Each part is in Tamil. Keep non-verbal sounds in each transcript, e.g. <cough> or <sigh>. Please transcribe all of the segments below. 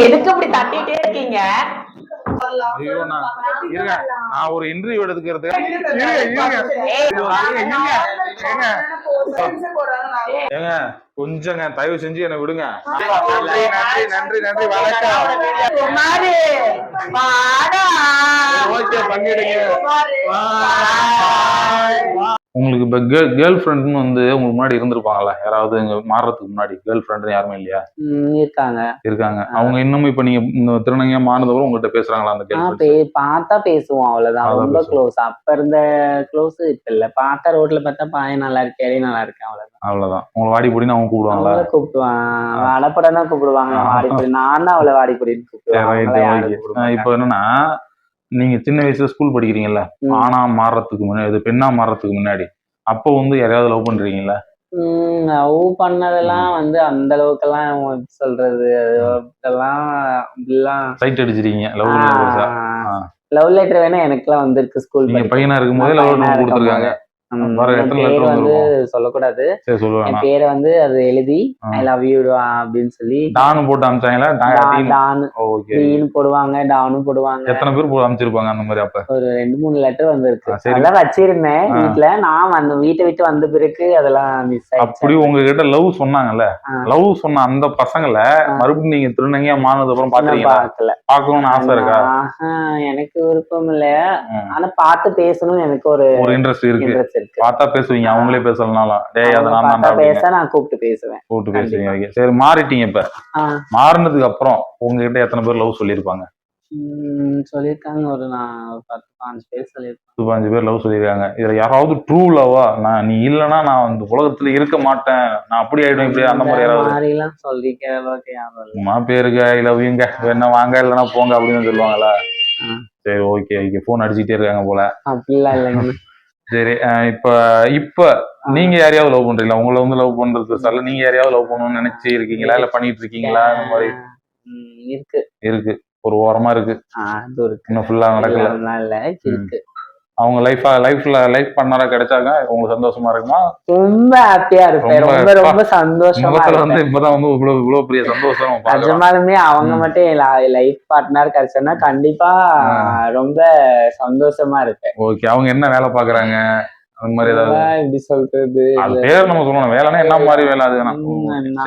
எதுக்கு இப்படி தட்டிட்டே இருக்கீங்க? ஐயோ நான் இருங்க. நான் ஒரு இன்டர்வியூ எடுத்துக்கிறது இருங்க இருங்க. ஏய், ஐயோ, இருங்க, இருங்க, ஏங்க கொஞ்சங்க தயவு செஞ்சு என்னை விடுங்க. நன்றி நன்றி நன்றி வணக்கம். ஓகே பண்ணிடுங்க உங்களுக்கு இப்ப கேர்ள் ஃப்ரெண்ட்னு வந்து உங்களுக்கு முன்னாடி இருந்திருப்பாங்கல்ல? யாராவது இங்க மாறுறதுக்கு முன்னாடி கேர்ள் ஃப்ரெண்ட் யாருமே இல்லையா? ம், இருக்காங்க. இருக்காங்க. அவங்க இன்னமும் இப்ப நீங்க இந்த திருநங்கையா மாறினதுக்கப்புறம் உங்கள்கிட்ட பேசுறாங்களா அந்த ஆ, கேர்ள் பே பார்த்தா பேசுவோம் அவ்வளவுதான். அதான் ரொம்ப. க்ளோஸ் அப்ப இருந்த க்ளோஸ் இப்ப இல்ல. பார்த்தா ரோட்ல பார்த்தா பாய நல்லா இருக்கு எலி நல்லா இருக்கு அவ்வளவுதான். அவ்வளவுதான். உங்களை வாடி பொடின்னு அவங்க கூப்பிடுவாங்களா? அவங்கள கூப்பிடுவான் வடப்படம் தான் கூப்பிடுவாங்க. ஆ. வாடிப்பொடி நான் தான் அவளை வாடிப்பொடின்னு சரி கூப்பிடுவேன் மாட்டாங்க. இப்போ என்னன்னா நீங்க சின்ன வயசுல ஸ்கூல் படிக்கிறீங்கல்ல. ஆணா மாறுறதுக்கு முன்னாடி பெண்ணா மாறுறதுக்கு முன்னாடி அப்போ வந்து யாரையாவது லவ் பண்றீங்களா ம், லவ் பண்ணதெல்லாம் வந்து அந்த அளவுக்கெல்லாம் எப்படி சொல்றது? அதெல்லாம் சைட் அடிச்சிருக்கீங்க லவ். லவ் லெட்டர் வேணா எனக்குலாம் வந்திருக்கு ஸ்கூல் பையனா இருக்கும்போதே லவ் லெட்டர் கொடுத்துருக்காங்க. பாரு, வந்து? சொல்லக்கூடாது. என் பேரை வந்து அது எழுதி. ஐ லவ் யூ அப்படின்னு சொல்லி டானு போட்டு அமிச்சாங்களா? டா- டானு. போடுவாங்க போடுவாங்க. எத்தனை பேர் அமிச்சிருப்பாங்க அந்த மாதிரி அப்ப? ஒரு ரெண்டு மூணு லெட்டர் வந்திருக்கு. அதெல்லாம் வச்சிருந்தேன். வீட்ல. நான் வந்து வீட்டை விட்டு வந்த பிறகு அதெல்லாம் மிஸ் அப்படி ஆயிடுச்சு உங்ககிட்ட லவ் சொன்னாங்கல்ல. லவ் சொன்ன அந்த பசங்களை. மறுபடியும் நீங்க திருநங்கையா மாறினது அப்புறம் பார்க்கல பாக்கணும்னு ஆசை இருக்கா? ஆஹா, எனக்கு விருப்பம் இல்ல. ஆனா பார்த்து பேசணும்னு எனக்கு ஒரு ஒரு இன்ட்ரெஸ்ட் இருக்கு. இன்ட்ரெஸ்ட் இருக்கு. பார்த்தா பேசுவீங்க அவங்களே பேசலனாலும். டேய் அதை நான் தான்டா பேச நான் கூப்பிட்டு பேசுவேன். கூப்பிட்டு பேசுவீங்க ஓகே. சரி மாறிட்டீங்க இப்ப. மாறினதுக்கு அப்புறம் உங்ககிட்ட எத்தனை பேர் லவ் சொல்லியிருப்பாங்க? உம் சொல்லியிருக்காங்க. ஒரு நான் பத்து பாஞ்சு பேர் பத்து பதினஞ்சு பேர் லவ் சொல்லியிருக்காங்க. இதுல யாராவது ட்ரூ லவ்வா நான் நீ இல்லைன்னா நான் அந்த உலகத்துல இருக்க மாட்டேன். நான் அப்படி ஆயிடும் இப்படி அந்த மாதிரி யாராவது? மாதிரிலாம் சொல்லிக்கிற அளவுக்கு யாரும் பேருங்க ஐ லவ் யூங்க வேணா வாங்க இல்லைன்னா போங்க அப்படின்னு சொல்லுவாங்களா. சரி ஓகே ஓகே. ஃபோன் அடிச்சுட்டே இருக்காங்க போல. அப்படிலாம் இல்லைங்க. சரி இப்ப இப்ப நீங்க யாரையாவது லவ் பண்றீங்களா? உங்களை வந்து லவ் பண்றது சார் நீங்க யாரையாவது லவ் பண்ணணும்னு நினைச்சு இருக்கீங்களா? இல்ல பண்ணிட்டு இருக்கீங்களா? இந்த மாதிரி? இருக்கு. இருக்கு. ஒரு ஓரமா இருக்கு. இன்னும் ஃபுல்லா நடக்கல. இருக்கு. அவங்க லைஃப் லைஃப்ல லைஃப் பண்ணாரா கிடைச்சாங்க உங்களுக்கு சந்தோஷமா இருக்குமா? ரொம்ப ஹாப்பியா இருப்பேன். ரொம்ப ரொம்ப சந்தோஷமா முகத்துல வந்து இப்பதான் வந்து இவ்வளவு இவ்வளவு பெரிய சந்தோஷம் நிஜமாலுமே அவங்க. மட்டும் லைஃப் பார்ட்னர் கிடைச்சோன்னா கண்டிப்பா. ரொம்ப சந்தோஷமா இருப்பேன். ஓகே அவங்க என்ன வேலை பாக்குறாங்க அந்த மாதிரி ஏதாவது? எப்படி சொல்றது அது பேர் நம்ம சொல்லணும். வேலைன்னா என்ன மாதிரி வேலை அது?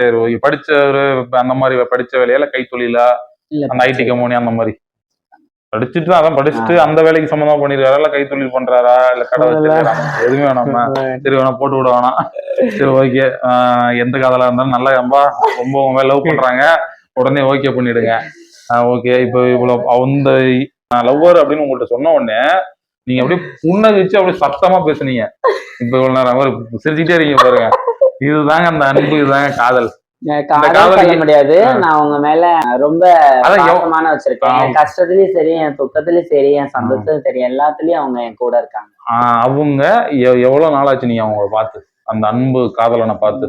சரி ஓகே படிச்ச ஒரு அந்த மாதிரி படிச்ச வேலையா? இல்ல கைத்தொழிலா அந்த ஐடி கம்பெனி அந்த மாதிரி? படிச்சுட்டு தான் அதான் படிச்சுட்டு அந்த வேலைக்கு சம்மந்தமா பண்ணிருக்காரா. இல்ல கைத்தொழில் பண்றாரா? இல்ல கடை வச்சிருக்காரா எதுவுமே வேணாமா? <laughs> சரி வேணா போட்டு விட வேணாம். சரி ஓகே எந்த காதலா இருந்தாலும் நல்லா ரொம்ப ரொம்ப உங்க லவ் பண்றாங்க. உடனே ஓகே பண்ணிடுங்க. ஓகே இப்போ இவ்வளவு அந்த லவ்வர் அப்படின்னு உங்கள்ட்ட சொன்ன உடனே நீங்க அப்படியே புன்னகிச்சு அப்படியே சத்தமா பேசுனீங்க. இப்ப இவ்வளவு நேரம் சிரிச்சுட்டே இருக்கீங்க பாருங்க. இதுதாங்க அந்த அன்பு இதுதாங்க காதல். நான் முடியாது. நான் அவங்க மேல ரொம்ப பாசமான வச்சிருக்கேன். என் கஷ்டத்துலயும் சரி என் துக்கத்துலயும் சரி என் சந்தோஷத்துலயும் சரி எல்லாத்துலயும் அவங்க என் கூட இருக்காங்க. அவங்க எவ்- எவ்வளவு நாளாச்சு நீங்க அவங்கள பார்த்து? அந்த அன்பு காதலனை பார்த்து?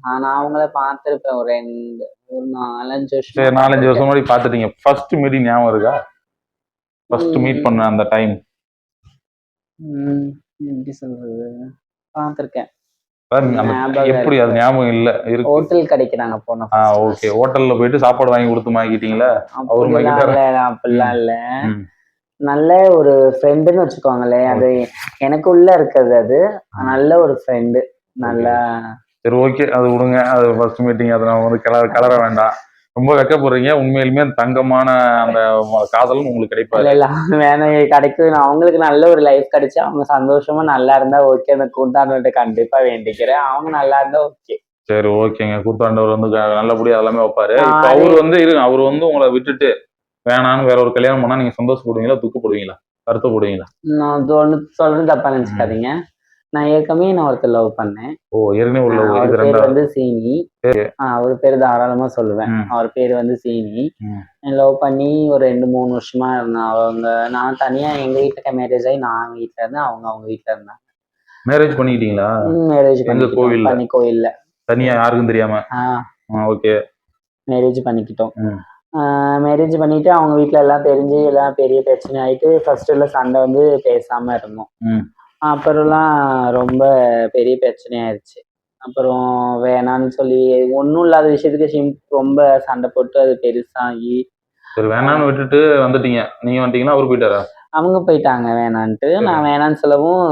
ஆனா அவங்கள பார்த்திருப்பேன். ஒரு ரெண்டு ஒரு நாலஞ்சு வருஷம் சரி நாலஞ்சு வருஷம் முன்னாடி பார்த்துட்டீங்க. ஃபர்ஸ்ட் மீட்டிங் ஞாபகம் இருக்கா? ஃபர்ஸ்ட் மீட் பண்ண அந்த டைம் எப்படி சொல்றது? பார்த்திருக்கேன். எப்படி அது ஞாபகம் இல்ல இருக்கு. ஹோட்டல் கடைக்கு நாங்க போனோம் ஆ ஓகே ஹோட்டல்ல போயிட்டு சாப்பாடு வாங்கி கொடுத்து மாக்கிட்டீங்களா அவர் அப்படிலாம் இல்ல. நல்ல ஒரு ஃப்ரெண்டுன்னு வச்சுக்கோங்களேன். அது எனக்குள்ள இருக்கிறது அது. நல்ல ஒரு ஃப்ரெண்டு நல்லா சரி ஓகே அது விடுங்க. அது ஃபர்ஸ்ட் மீட்டிங் அதை நம்ம வந்து கிளற கிளற வேண்டாம். ரொம்ப வெக்கப்படுறீங்க உண்மையிலுமே தங்கமான அந்த காதலும் உங்களுக்கு கிடைப்பாரு இல்ல வேணும் கிடைக்கும் நான் அவங்களுக்கு நல்ல ஒரு லைஃப் கிடைச்சு அவங்க சந்தோஷமா நல்லா இருந்தா ஓகே அந்த கூட்டாண்ட கண்டிப்பா வேண்டிக்கிறேன். அவங்க நல்லா இருந்தா ஓகே சரி ஓகேங்க கூத்தாண்டவர் வந்து நல்லபடியா எல்லாமே வைப்பாரு. அவர் வந்து இருங்க. அவர் வந்து உங்களை விட்டுட்டு வேணான்னு வேற ஒரு கல்யாணம் பண்ணா நீங்க சந்தோஷப்படுவீங்களா? துக்கப்படுவீங்களா? வருத்தப்படுவீங்களா? நான் ஒண்ணு சொல்றது தப்பா நினைச்சுக்காதீங்க. நான் ஏற்கனவே நான் ஒருத்தர் லவ் பண்ணேன். ஓ ஏற்கனவே உள்ள அவர் பேர் வந்து சீனி. அவர் பேர் தாராளமா சொல்லுவேன். அவர் பேர் வந்து சீனி. லவ் பண்ணி ஒரு ரெண்டு மூணு வருஷமா இருந்தேன் அவங்க நான் தனியா எங்க வீட்டுக்கு மேரேஜ் ஆகி நான் வீட்ல இருந்தேன் அவங்க அவங்க வீட்ல இருந்தாங்க. மேரேஜ் பண்ணிக்கிட்டீங்களா மேரேஜ் எங்க கோவில்ல? பண்ணி கோயில்ல தனியா யாருக்கும் தெரியாம? ஓகே. மேரேஜ் பண்ணிக்கிட்டோம். மேரேஜ் பண்ணிட்டு அவங்க வீட்ல எல்லாம் தெரிஞ்சு எல்லாம் பெரிய பிரச்சனை ஆயிட்டு ஃபர்ஸ்ட் எல்லாம் சண்டை வந்து பேசாம இருந்தோம். அப்புறம்லாம் ரொம்ப பெரிய பிரச்சனை ஆயிடுச்சு அப்புறம் வேணான்னு சொல்லி ஒன்றும் இல்லாத விஷயத்துக்கு சிம் ரொம்ப சண்டை போட்டு அது பெருசாகி. சரி வேணான்னு விட்டுட்டு வந்துட்டீங்க. நீங்க வந்துட்டீங்கன்னா அவரு போயிட்டாரா? அவங்க போயிட்டாங்க வேணான்ட்டு. நான் வேணான்னு சொல்லவும்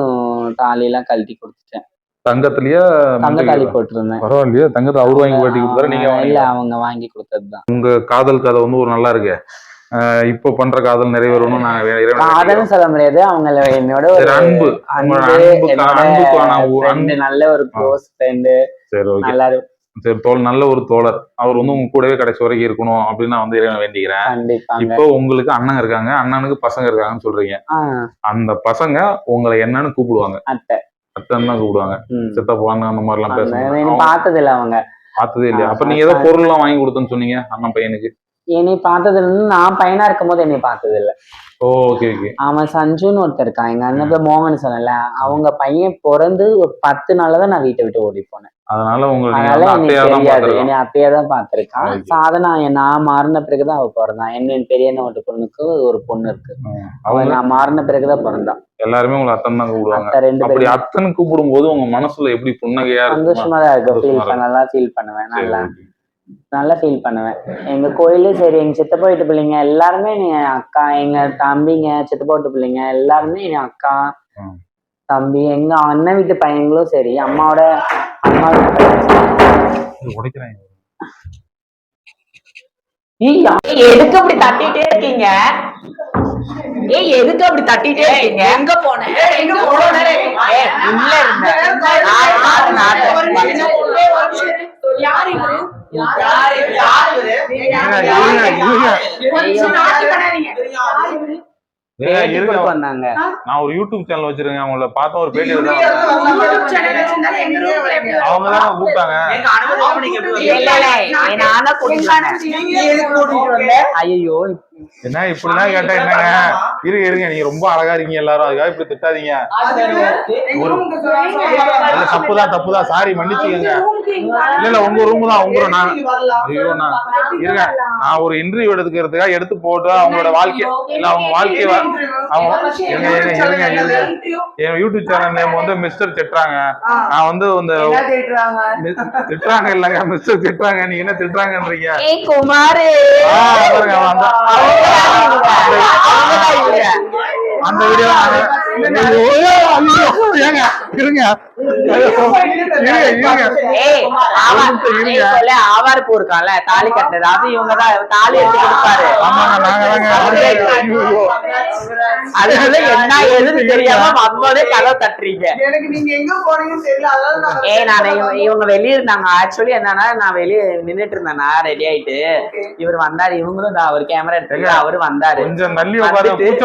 தாலியெல்லாம் கழட்டி கொடுத்துட்டேன். தங்கத்திலயா தங்க தாலி போட்டிருந்தேன். பரவாயில்லையா தங்கத்தை அவர் வாங்கி கட்டி கொடுத்தாரு நீங்க வாங்கி இல்ல அவங்க வாங்கி கொடுத்ததுதான் உங்க காதல் கதை வந்து ஒரு நல்லா இருக்கு. இப்போ பண்ற காதல் நிறைவேறணும் நான் சொல்ல முடியாது. அவங்கள என்னோட ஒரு அன்பு. அன்பு நல்ல ஒரு க்ளோஸ் ஃப்ரெண்டு சரி ஓகே நல்லா சரி தோல் நல்ல ஒரு தோழர். அவர் வந்து உங்க கூடவே கடைசி வரைக்கும் இருக்கணும் அப்படின்னு நான் வந்து இறைவனை வேண்டிக்கிறேன். இப்போ உங்களுக்கு அண்ணன் இருக்காங்க. அண்ணனுக்கு பசங்க இருக்காங்கன்னு சொல்றீங்க. அந்த பசங்க உங்களை என்னன்னு கூப்பிடுவாங்க. அத்தை. அத்தன் தான் கூப்பிடுவாங்க. சித்தப்பான்னு அந்த மாதிரி எல்லாம் பேசுவாங்க பார்த்தது இல்ல அவங்க பார்த்ததே இல்லையா? அப்ப நீங்க ஏதோ. பொருள் எல்லாம் வாங்கி கொடுத்தேன்னு சொன்னீங்க அண்ணன் பையனுக்கு. என்னை பார்த்தது இல்லைன்னு நான் பையனா இருக்கும் போது என்னை பார்த்தது இல்ல ஓகே ஓகே அவன் சஞ்சுன்னு ஒருத்தர் இருக்கான். எங்க அண்ணன் மோகன் சொன்னல அவங்க பையன் பிறந்து ஒரு பத்து நாள்ல தான் நான் வீட்டை விட்டு ஓடி போனேன். அதனால உங்களுக்கு தெரியாது. என்னை அத்தையா தான் பார்த்திருக்கான். சாதனா நான் மாறின பிறகுதான் அவ பிறந்தான். என்ன பெரிய ஒரு பொண்ணுக்கு ஒரு பொண்ணு இருக்கு. அவன் அவங்க நான் மாறின பிறகுதான் பிறந்தான். எல்லாருமே உங்களை அத்தன் தான் கூப்பிடுவாங்க. அப்படி பேரும். அத்தன் கூப்பிடும் போது உங்க மனசுல எப்படி புன்னகையா? சந்தோஷமா தான் இருக்கு ஃபீல் சந்தோஷமா பண்ண நல்லா ஃபீல் பண்ணுவேன். நல்லா. நல்லா ஃபீல் பண்ணுவேன். எங்க கோயிலும் சரி எங்க சித்தப்பா வீட்டு பிள்ளைங்க எல்லாருமே நீ அக்கா எங்க தம்பிங்க சித்தப்பா வீட்டு பிள்ளைங்க எல்லாருமே என் அக்கா. தம்பி எங்க அண்ணன் வீட்டு பையங்களும் சரி அம்மாவோட அம்மா உடைக்கிறாங்க எதுக்கு அப்படி தட்டிட்டே இருக்கீங்க? ஏய் எதுக்கு அப்படி தட்டிட்டே இருக்கீங்க? எங்க போன? எங்க போன ஏய் உள்ள இருந்த நான் நான் நான் யார் இவரு யார் இவரு? யார் இவரு? இருங்க, இருங்க. கொஞ்சம் நாட்டு பண்ணாதீங்க. ஏங்க, பேட்டி இருங்க. கொடுக்க வந்தாங்க நான் ஒரு யூடியூப் சேனல் வச்சிருக்கேன். அவங்கள பார்த்தா ஒரு பேட்டி அவங்க தான் கூப்பிட்டாங்க. ஐயோ என்ன இப்படிலாம் கேட்டா என்னங்க? இருங்க இருங்க. நீங்க ரொம்ப அழகா இருக்கீங்க எல்லாரும். அதுக்காக இப்படி திட்டாதீங்க. ஒரு இல்ல தப்புதான் தப்புதான். சாரி மன்னிச்சுக்கங்க. இல்ல இல்ல உங்க ரூம் தான் உங்க. நான் ஐயோ நான் இருங்க. நான் ஒரு இன்டர்வியூ எடுத்துக்கிறதுக்காக எடுத்து போட்டு அவங்களோட வாழ்க்கை இல்ல அவங்க வாழ்க்கைய அவங்க இருங்க இருங்க என் யூடியூப் சேனல் நேம் வந்து மிஸ்டர் திட்டுறாங்க. நான் வந்து இந்த திட்டுறாங்க? இல்லங்க. மிஸ்டர் திட்டுறாங்க. நீங்க என்ன திட்டுறாங்கன்றீங்க? குமாரு. ஆ, பாருங்க, அந்த வீடியோ ஏங்க இருங்க இருங்க இருங்க ஏய், ஆவா- ஒரு நிமிஷம் இருங்க. ஏய், சொல்ல, ஆவார் பூ இருக்கான்ல, தாலி கட்டுறது அது இவங்கதான் தாலி எடுத்து கொடுப்பாரு. அதனால என்ன ஏதுன்னு தெரியாம வந்தோடனே கதை தட்டுறீங்க அதனால நான் இவங்க வெளிய இருந்தாங்க. ஆக்சுவலி என்னன்னா நான் வெளிய நின்னுட்டு இருந்தேனா. ரெடி ஆயிட்டு. இவர் வந்தாரு. இவங்களும் அவர் கேமரா எடுத்து அவரு வந்தாரு. கொஞ்சம் நல்லி வந்துட்டு-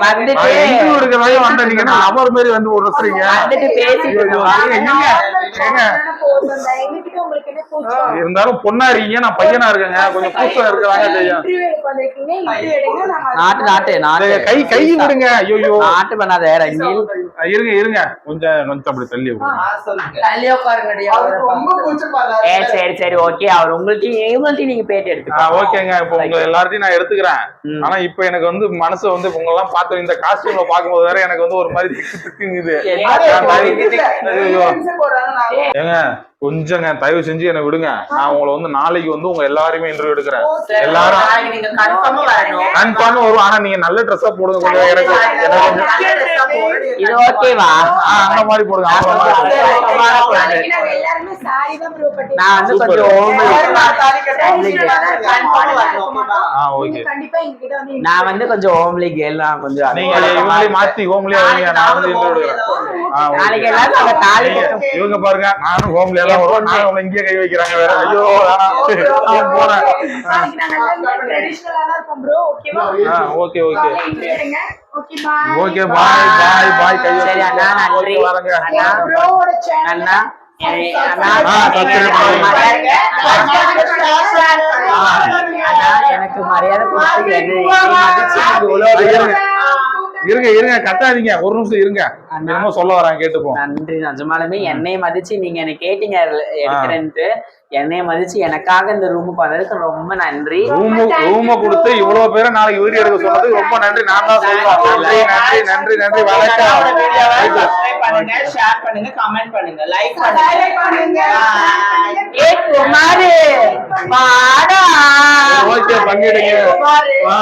வந்துட்டு என்ன அவர் மாதிரி வந்து ஏங்க ஏங்க இருந்தாலும் பொண்ணா இருக்கீங்க நான் பையனா இருக்கேங்க. கொஞ்சம் கூச்சம் இருக்கதாங்க செய்யும் நாட்டு நாட்டு நாட்டு. கை கை விடுங்க. ஐயோ நாட்டு பண்ணாத இருங்க இருங்க. கொஞ்சம் கொஞ்சம் அப்படி தள்ளி சரி சரி ஓகே. அவர் உங்கள்ட்டையும் இவங்கள்ட்டையும் நீங்க பேட்டி எடுத்துக்கோங்க ஓகேங்க. இப்போ உங்க எல்லார்ட்டையும் நான் எடுத்துக்கிறேன். ஆனா இப்போ எனக்கு வந்து மனசு வந்து உங்க எல்லாம் பார்த்து இந்த காஸ்டியூம்ல பாக்கும்போது வேற எனக்கு வந்து ஒரு மாதிரி திக்கு திக்குங்குது ஏங்க கொஞ்சங்க தயவு செஞ்சு என்னை விடுங்க. நான் உங்களை வந்து நாளைக்கு வந்து உங்க எல்லாருமே இன்டர்வியூ எடுக்கிறேன். எல்லாரும் நீங்க கன்ஃபார்மா வரணும். கன்ஃபார்ம் வரும் ஆனா நீங்க நல்ல ட்ரெஸ்ஸா போடுங்க. கொஞ்சம் எனக்கு இது ஓகேவா அந்த மாதிரி போடுங்க. நான் வந்து. கொஞ்சம் ஓம்பு ஆ ஓகே நான் வந்து கொஞ்சம் ஓம்லி கேள் நான் கொஞ்சம் மாத்தி okay. நாளைக்கு எல்லாரும் நாங்க தாலி இவங்க பாருங்க நானும் ஹோம்ல எல்லாம் நான் அவங்களை இங்கே கை வைக்கிறாங்க வேற. ஐயோ போறேன். ஆ. Okay okay okay bye bye bye கை சரி அண்ணா நன்றி வரங்க அண்ணா ஏய், அண்ணா எனக்கு மரியாதை என்னை இருங்க இருங்க கத்தாதீங்க ஒரு நிமிஷம் இருங்க என்னமோ சொல்ல வரான் கேட்டுப்போம் நன்றி நிஜமாலுமே என்னைய மதிச்சு நீங்க என்ன கேட்டீங்க எடுக்கிறேன்ட்டு என்னைய மதிச்சு எனக்காக இந்த ரூமுக்கு வந்ததுக்கு ரொம்ப நன்றி. ரூம் ரூம கொடுத்து இவ்வளவு பேரை நாளைக்கு வீடியோ எடுக்க சொன்னதுக்கு ரொம்ப நன்றி. நான் தான் சொல்றேன். நன்றி நன்றி நன்றி நன்றி. வணக்கம். சப்ஸ்கிரைப் பண்ணுங்க ஷேர் பண்ணுங்க கமெண்ட் பண்ணுங்க. லைக் பண்ணுங்க. பண்ணுங்க. ஏ குமாரு. வாடா. ஓகே பண்ணிடுங்க குமாரு. வா.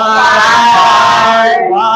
வா.